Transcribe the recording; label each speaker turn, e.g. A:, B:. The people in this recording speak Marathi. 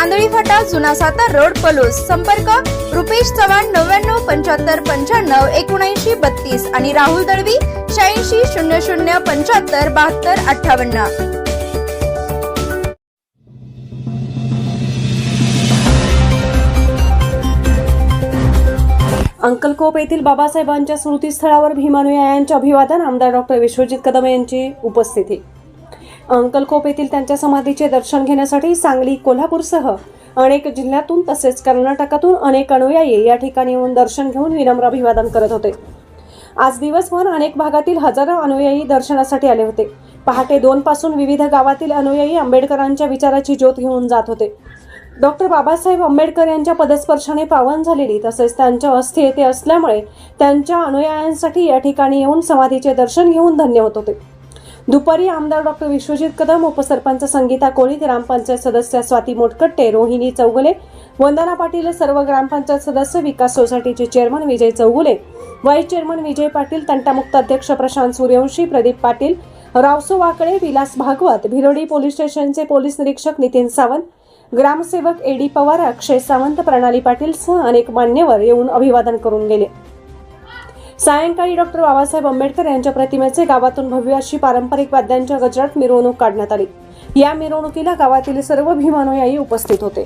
A: Andhali फाटा जुना सातार रोड पलूस. संपर्क रुपेश चव्हाण नव्याण्णव पंच्याहत्तर पंच्याण्णव एकोणऐंशी बत्तीस आणि राहुल दळवी शहाऐंशी शून्य शून्य पंच्याहत्तर बहात्तर अठ्ठावन्न.
B: अंकलकोप येथील बाबासाहेबांच्या स्मृतीस्थळावर भीमानुयायांचे अभिवादन आमदार डॉक्टर विश्वजित कदम यांची उपस्थिती. अंकलकोप येथील त्यांच्या समाधीचे दर्शन घेण्यासाठी सांगली कोल्हापूरसह अनेक जिल्ह्यातून तसेच कर्नाटकातून अनेक अनुयायी या ठिकाणी येऊन दर्शन घेऊन विनम्र अभिवादन करत होते. आज दिवसभर अनेक भागातील हजारो अनुयायी दर्शनासाठी आले होते. पहाटे दोन पासून विविध गावातील अनुयायी आंबेडकरांच्या विचाराची ज्योत घेऊन जात होते. डॉक्टर बाबासाहेब आंबेडकर यांच्या पदस्पर्शाने पावन झालेली तसेच त्यांच्या अस्थि येथे असल्यामुळे त्यांच्या अनुयायांसाठी या ठिकाणी येऊन समाधीचे दर्शन घेऊन धन्य होत होते. दुपारी आमदार डॉक्टर विश्वजित कदम उपसरपंच संगीता कोळी ग्रामपंचायत सदस्य स्वाती मोटकट्टे रोहिणी चौगुले वंदना पाटील सर्व ग्रामपंचायत सदस्य विकास सोसायटीचे chairman Vijay Chougule vice chairman Vijay Patil तंटामुक्त अध्यक्ष प्रशांत सूर्यवंशी प्रदीप पाटील रावसो वाकळे विलास भागवत भिरोडी पोलीस स्टेशनचे पोलीस निरीक्षक नितीन सावंत ग्रामसेवक एडी पवार अक्षय सावंत प्रणाली पाटील सह अनेक मान्यवर येऊन अभिवादन करून गेले. सायंकाळी डॉक्टर बाबासाहेब आंबेडकर यांच्या प्रतिमेचे गावातून भव्य अशी पारंपरिक वाद्यांच्या गजरात मिरवणूक काढण्यात आली. या मिरवणुकीला गावातील सर्व भीमानुयायी उपस्थित होते.